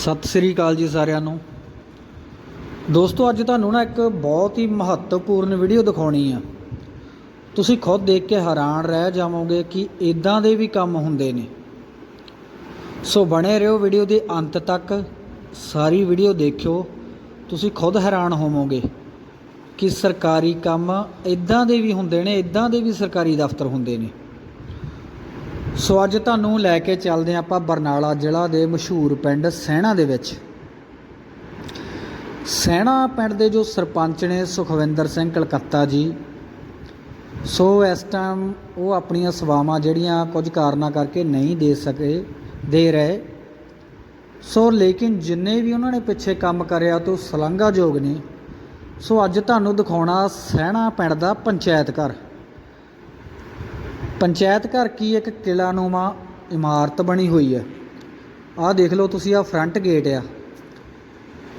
ਸਤਿ ਸ੍ਰੀ ਅਕਾਲ ਜੀ ਸਾਰਿਆਂ ਨੂੰ। ਦੋਸਤੋ, ਅੱਜ ਤੁਹਾਨੂੰ ਨਾ ਇੱਕ ਬਹੁਤ ਹੀ ਮਹੱਤਵਪੂਰਨ ਵੀਡੀਓ ਦਿਖਾਉਣੀ ਆ। ਤੁਸੀਂ ਖੁਦ ਦੇਖ ਕੇ ਹੈਰਾਨ ਰਹਿ ਜਾਵੋਗੇ ਕਿ ਇਦਾਂ ਦੇ ਵੀ ਕੰਮ ਹੁੰਦੇ ਨੇ। ਸੋ ਬਣੇ ਰਹੋ ਵੀਡੀਓ ਦੇ ਅੰਤ ਤੱਕ। ਸਾਰੀ ਵੀਡੀਓ ਦੇਖਿਓ। ਤੁਸੀਂ ਖੁਦ ਹੈਰਾਨ ਹੋਵੋਗੇ ਕਿ ਸਰਕਾਰੀ ਕੰਮ ਇਦਾਂ ਦੇ ਵੀ ਹੁੰਦੇ ਨੇ ਇਦਾਂ ਦੇ ਵੀ ਸਰਕਾਰੀ ਦਫ਼ਤਰ ਹੁੰਦੇ ਨੇ। ਸੋ ਅੱਜ ਤੁਹਾਨੂੰ ਲੈ ਕੇ ਚੱਲਦੇ ਹਾਂ ਆਪਾਂ ਬਰਨਾਲਾ ਜ਼ਿਲ੍ਹਾ ਦੇ ਮਸ਼ਹੂਰ ਪਿੰਡ ਸਹਿਣਾ ਦੇ ਵਿੱਚ। ਸਹਿਣਾ ਪਿੰਡ ਦੇ ਜੋ ਸਰਪੰਚ ਨੇ ਸੁਖਵਿੰਦਰ ਸਿੰਘ ਕਲਕੱਤਾ ਜੀ, ਸੋ ਇਸ ਟਾਈਮ ਉਹ ਆਪਣੀਆਂ ਸੇਵਾਵਾਂ ਜਿਹੜੀਆਂ ਕੁਝ ਕਾਰਨਾਂ ਕਰਕੇ ਨਹੀਂ ਦੇ ਸਕੇ, ਦੇ ਰਹੇ। ਸੋ ਲੇਕਿਨ ਜਿੰਨੇ ਵੀ ਉਹਨਾਂ ਨੇ ਪਿੱਛੇ ਕੰਮ ਕਰਿਆ ਤੋਂ ਸ਼ਲਾਘਾਯੋਗ ਨੇ। ਸੋ ਅੱਜ ਤੁਹਾਨੂੰ ਦਿਖਾਉਣਾ ਸਹਿਣਾ ਪਿੰਡ ਦਾ ਪੰਚਾਇਤ ਘਰ। ਪੰਚਾਇਤ ਘਰ ਕੀ ਇੱਕ ਕਿਲਾਨੁਮਾ ਇਮਾਰਤ ਬਣੀ ਹੋਈ ਹੈ? ਆਹ ਦੇਖ ਲਓ ਤੁਸੀਂ, ਆਹ ਫਰੰਟ ਗੇਟ ਆ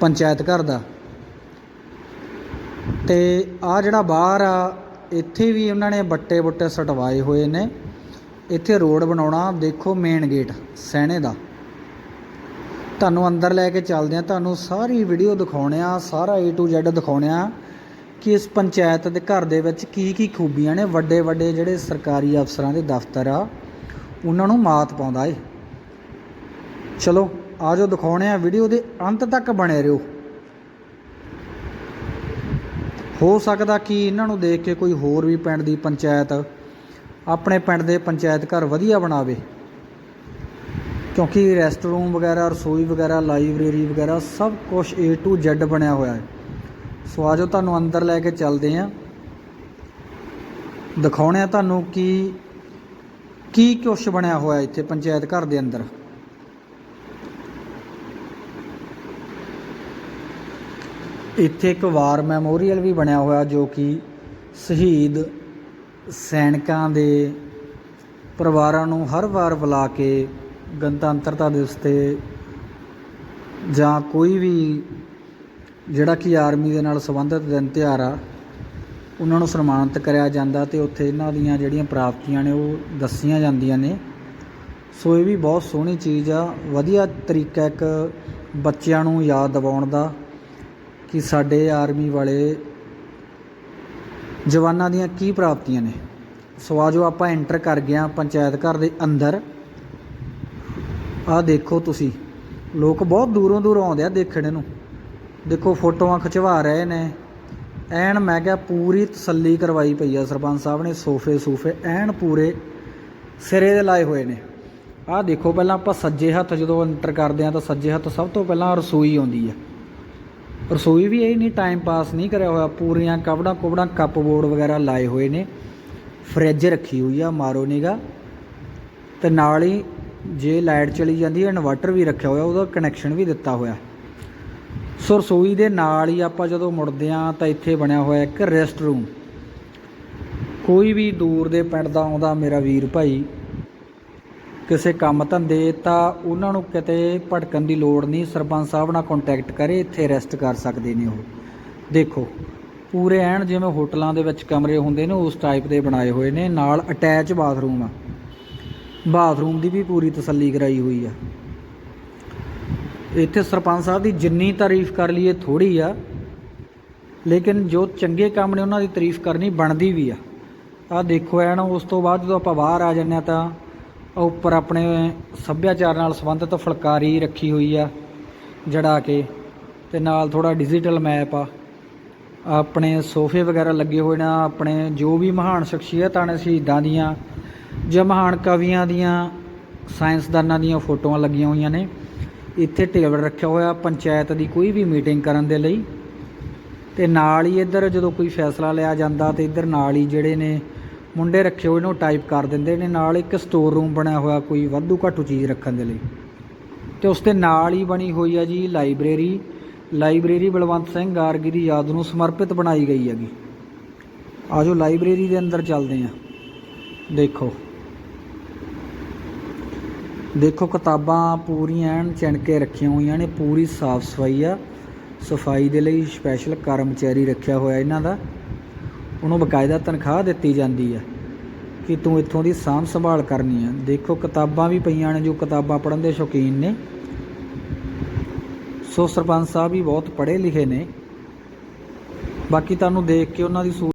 ਪੰਚਾਇਤ ਘਰ ਦਾ। ਤੇ ਆ ਜਿਹੜਾ ਬਾਹਰ ਆ, ਇੱਥੇ ਵੀ ਉਹਨਾਂ ਨੇ ਬੱਟੇ ਬੁੱਟੇ ਸਟਵਾਏ ਹੋਏ ਨੇ। ਇੱਥੇ ਰੋਡ ਬਣਾਉਣਾ, ਦੇਖੋ ਮੇਨ ਗੇਟ ਸੈਣੇ ਦਾ। ਤੁਹਾਨੂੰ ਅੰਦਰ ਲੈ ਕੇ ਚੱਲਦੇ ਆ ਤੁਹਾਨੂੰ ਸਾਰੀ ਵੀਡੀਓ ਦਿਖਾਉਣੇ ਆ ਸਾਰਾ A to Z ਦਿਖਾਉਣੇ ਆ ਕਿ ਇਸ ਪੰਚਾਇਤ ਦੇ ਘਰ ਦੇ ਵਿੱਚ ਕੀ ਕੀ ਖੂਬੀਆਂ ਨੇ? ਵੱਡੇ ਵੱਡੇ ਜਿਹੜੇ ਸਰਕਾਰੀ ਅਫਸਰਾਂ ਦੇ ਦਫ਼ਤਰ ਆ, ਉਹਨਾਂ ਨੂੰ ਮਾਤ ਪਾਉਂਦਾ ਏ। ਚਲੋ, ਆਜੋ ਦਿਖਾਉਣੇ ਆ ਵੀਡੀਓ ਦੇ ਅੰਤ ਤੱਕ ਬਣੇ ਰਹੋ। ਹੋ ਸਕਦਾ ਕਿ ਇਹਨਾਂ ਨੂੰ ਦੇਖ ਕੇ ਕੋਈ ਹੋਰ ਵੀ ਪਿੰਡ ਦੀ ਪੰਚਾਇਤ, ਆਪਣੇ ਪਿੰਡ ਦੇ ਪੰਚਾਇਤ ਘਰ ਵਧੀਆ ਬਣਾਵੇ। ਕਿਉਂਕਿ ਰੈਸਟ ਰੂਮ ਵਗੈਰਾ, ਰਸੋਈ ਵਗੈਰਾ, ਲਾਇਬ੍ਰੇਰੀ ਵਗੈਰਾ ਸਭ ਕੁਝ A to Z ਬਣਿਆ ਹੋਇਆ ਹੈ ਸੋ ਆਜੋ ਤੁਹਾਨੂੰ ਅੰਦਰ ਲੈ ਕੇ ਚੱਲਦੇ ਆਂ। ਦਿਖਾਉਣੇ ਆ ਤੁਹਾਨੂੰ ਕਿ, ਕੀ ਕੁਛ ਬਣਿਆ ਹੋਇਆ ਇੱਥੇ ਪੰਚਾਇਤ ਘਰ ਦੇ ਅੰਦਰ। ਇੱਥੇ ਇੱਕ ਵਾਰ ਮੈਮੋਰੀਅਲ ਵੀ ਬਣਿਆ ਹੋਇਆ ਜੋ ਕਿ ਸ਼ਹੀਦ ਸੈਨਿਕਾਂ ਦੇ ਪਰਿਵਾਰਾਂ ਨੂੰ ਹਰ ਵਾਰ ਬੁਲਾ ਕੇ ਗਣਤੰਤਰਤਾ ਦਿਵਸ ਤੇ ਜਾਂ ਕੋਈ ਵੀ ਜਿਹੜਾ ਕਿ ਆਰਮੀ ਦੇ ਨਾਲ ਸੰਬੰਧਿਤ ਦਿਨ ਤਿਉਹਾਰ ਆ, ਉਹਨਾਂ ਨੂੰ ਸਨਮਾਨਿਤ ਕਰਿਆ ਜਾਂਦਾ ਤੇ ਉੱਥੇ ਇਹਨਾਂ ਦੀਆਂ ਜਿਹੜੀਆਂ ਪ੍ਰਾਪਤੀਆਂ ਨੇ ਉਹ ਦੱਸੀਆਂ ਜਾਂਦੀਆਂ ਨੇ। ਸੋ ਇਹ ਵੀ ਬਹੁਤ ਸੋਹਣੀ ਚੀਜ਼ ਆ, ਵਧੀਆ ਤਰੀਕਾ ਇੱਕ ਬੱਚਿਆਂ ਨੂੰ ਯਾਦ ਦਿਵਾਉਣ ਦਾ ਕਿ ਸਾਡੇ ਆਰਮੀ ਵਾਲੇ ਜਵਾਨਾਂ ਦੀਆਂ ਕੀ ਪ੍ਰਾਪਤੀਆਂ ਨੇ। ਸੋ ਆਜੋ ਆਪਾਂ ਐਂਟਰ ਕਰ ਗਿਆ ਪੰਚਾਇਤ ਘਰ ਦੇ ਅੰਦਰ। ਆਹ ਦੇਖੋ ਤੁਸੀਂ, ਲੋਕ ਬਹੁਤ ਦੂਰੋਂ ਦੂਰੋਂ ਆਉਂਦੇ ਆ ਦੇਖਣ ਨੂੰ। ਦੇਖੋ, ਫੋਟੋਆਂ ਖਿਚਵਾ ਰਹੇ ਨੇ। ਐਨ ਮੈਂ ਕਿਹਾ ਪੂਰੀ ਤਸੱਲੀ ਕਰਵਾਈ ਪਈ ਆ, ਸਰਪੰਚ ਸਾਹਿਬ ਨੇ ਸੋਫੇ ਸੂਫੇ ਐਨ ਪੂਰੇ ਸਿਰੇ ਦੇ ਲਾਏ ਹੋਏ ਨੇ। ਆਹ ਦੇਖੋ, ਪਹਿਲਾਂ ਆਪਾਂ ਸੱਜੇ ਹੱਥ ਜਦੋਂ ਐਂਟਰ ਕਰਦੇ ਆ ਤਾਂ ਸੱਜੇ ਹੱਥ ਸਭ ਤੋਂ ਪਹਿਲਾਂ ਰਸੋਈ ਆਉਂਦੀ ਆ। ਰਸੋਈ ਵੀ ਇਹ ਨਹੀਂ ਟਾਈਮ ਪਾਸ ਨਹੀਂ ਕਰਿਆ ਹੋਇਆ। ਪੂਰੀਆਂ ਕਵੜਾਂ ਕੁਪੜਾ ਕੱਪਬੋਰਡ ਵਗੈਰਾ ਲਾਏ ਹੋਏ ਨੇ। ਫ੍ਰਿਜ ਰੱਖੀ ਹੋਈ ਆ, ਮਾਰੋ ਨੀਗਾ ਤੇ ਨਾਲ ਹੀ ਜੇ ਲਾਈਟ ਚਲੀ ਜਾਂਦੀ ਹੈ ਇਨਵਰਟਰ ਵੀ ਰੱਖਿਆ ਹੋਇਆ, ਉਹਦਾ ਕਨੈਕਸ਼ਨ ਵੀ ਦਿੱਤਾ ਹੋਇਆ। ਸੋ ਰਸੋਈ ਦੇ ਨਾਲ ਹੀ ਆਪਾਂ ਜਦੋਂ ਮੁੜਦੇ ਆ ਤਾਂ ਇੱਥੇ ਬਣਿਆ ਹੋਇਆ ਇੱਕ ਰੈਸਟ ਰੂਮ ਕੋਈ ਵੀ ਦੂਰ ਦੇ ਪਿੰਡ ਦਾ ਆਉਂਦਾ ਮੇਰਾ ਵੀਰ ਭਾਈ, ਕਿਸੇ ਕੰਮ ਧੰਦੇ ਤਾਂ ਉਹਨਾਂ ਨੂੰ ਕਿਤੇ ਭਟਕਣ ਦੀ ਲੋੜ ਨਹੀਂ, ਸਰਪੰਚ ਸਾਹਿਬ ਨਾਲ ਕੰਟੈਕਟ ਕਰੇ, ਇੱਥੇ ਰੈਸਟ ਕਰ ਸਕਦੇ ਨੇ ਉਹ। ਦੇਖੋ, ਪੂਰੇ ਐਨ ਜਿਵੇਂ ਹੋਟਲਾਂ ਦੇ ਵਿੱਚ ਕਮਰੇ ਹੁੰਦੇ ਨੇ, ਉਸ ਟਾਈਪ ਦੇ ਬਣਾਏ ਹੋਏ ਨੇ, ਨਾਲ ਅਟੈਚ ਬਾਥਰੂਮ ਆ। ਬਾਥਰੂਮ ਦੀ ਵੀ ਪੂਰੀ ਤਸੱਲੀ ਕਰਾਈ ਹੋਈ ਆ। ਇੱਥੇ ਸਰਪੰਚ ਸਾਹਿਬ ਦੀ ਜਿੰਨੀ ਤਾਰੀਫ ਕਰ ਲਈਏ ਥੋੜੀ ਆ, ਲੇਕਿਨ ਜੋ ਚੰਗੇ ਕੰਮ ਨੇ ਉਹਨਾਂ ਦੀ ਤਾਰੀਫ ਕਰਨੀ ਬਣਦੀ ਵੀ ਆ। ਆ ਦੇਖੋ ਐਨ, ਉਸ ਤੋਂ ਬਾਅਦ ਜਦੋਂ ਆਪਾਂ ਬਾਹਰ ਆ ਜੰਨੇ ਤਾਂ ਉੱਪਰ ਆਪਣੇ ਸੱਭਿਆਚਾਰ ਨਾਲ ਸੰਬੰਧਿਤ ਫੁਲਕਾਰੀ ਰੱਖੀ ਹੋਈ ਆ, ਜੜਾ ਕੇ, ਤੇ ਨਾਲ ਥੋੜਾ ਡਿਜੀਟਲ ਮੈਪ ਆ। ਆਪਣੇ ਸੋਫੇ ਵਗੈਰਾ ਲੱਗੇ ਹੋਏ ਨੇ, ਆਪਣੇ ਜੋ ਵੀ ਮਹਾਨ ਸ਼ਖਸੀਅਤਾਂ ਨੇ ਸ਼ਹੀਦਾਂ ਦੀਆਂ ਜਾਂ ਮਹਾਨ ਕਵੀਆਂ ਦੀਆਂ, ਸਾਇੰਸਦਾਨਾਂ ਦੀਆਂ ਫੋਟੋਆਂ ਲੱਗੀਆਂ ਹੋਈਆਂ ਨੇ। ਇੱਥੇ ਟੇਬਲ ਰੱਖਿਆ ਹੋਇਆ ਪੰਚਾਇਤ ਦੀ ਕੋਈ ਵੀ ਮੀਟਿੰਗ ਕਰਨ ਦੇ ਲਈ। ਤੇ ਨਾਲ ਹੀ ਇੱਧਰ ਜਦੋਂ ਕੋਈ ਫੈਸਲਾ ਲਿਆ ਜਾਂਦਾ ਤੇ ਇੱਧਰ ਨਾਲ ਹੀ ਜਿਹੜੇ ਨੇ ਮੁੰਡੇ ਰੱਖੇ ਹੋਏ ਨੇ ਉਹ ਟਾਈਪ ਕਰ ਦਿੰਦੇ ਨੇ। ਨਾਲ ਇੱਕ ਸਟੋਰ ਰੂਮ ਬਣਿਆ ਹੋਇਆ ਕੋਈ ਵਾਧੂ ਘਾਟੂ ਚੀਜ਼ ਰੱਖਣ ਦੇ ਲਈ। ਤੇ ਉਸ ਦੇ ਨਾਲ ਹੀ ਬਣੀ ਹੋਈ ਆ ਜੀ ਲਾਇਬ੍ਰੇਰੀ। ਲਾਇਬ੍ਰੇਰੀ ਬਲਵੰਤ ਸਿੰਘ ਗਾਰਗੀ ਦੀ ਯਾਦ ਨੂੰ ਸਮਰਪਿਤ ਬਣਾਈ ਗਈ ਹੈਗੀ। ਆਜੋ ਲਾਇਬ੍ਰੇਰੀ ਦੇ ਅੰਦਰ ਚੱਲਦੇ ਆ ਦੇਖੋ। ਦੇਖੋ, ਕਿਤਾਬਾਂ ਪੂਰੀਆਂ ਐਨ ਚਿਣ ਕੇ ਰੱਖੀਆਂ ਹੋਈਆਂ ਨੇ, ਪੂਰੀ ਸਾਫ਼ ਸਫ਼ਾਈ ਆ। ਸਫ਼ਾਈ ਦੇ ਲਈ ਸਪੈਸ਼ਲ ਕਰਮਚਾਰੀ ਰੱਖਿਆ ਹੋਇਆ ਇਹਨਾਂ ਦਾ। ਉਹਨੂੰ ਬਕਾਇਦਾ ਤਨਖਾਹ ਦਿੱਤੀ ਜਾਂਦੀ ਆ ਕਿ ਤੂੰ ਇੱਥੋਂ ਦੀ ਸਾਂਭ ਸੰਭਾਲ ਕਰਨੀ ਆ। ਦੇਖੋ, ਕਿਤਾਬਾਂ ਵੀ ਪਈਆਂ ਨੇ, ਜੋ ਕਿਤਾਬਾਂ ਪੜ੍ਹਨ ਦੇ ਸ਼ੌਕੀਨ ਨੇ। ਸੋ ਸਰਪੰਚ ਸਾਹਿਬ ਵੀ ਬਹੁਤ ਪੜ੍ਹੇ ਲਿਖੇ ਨੇ। ਬਾਕੀ ਤੁਹਾਨੂੰ ਦੇਖ ਕੇ ਉਹਨਾਂ ਦੀ ਸੂਝ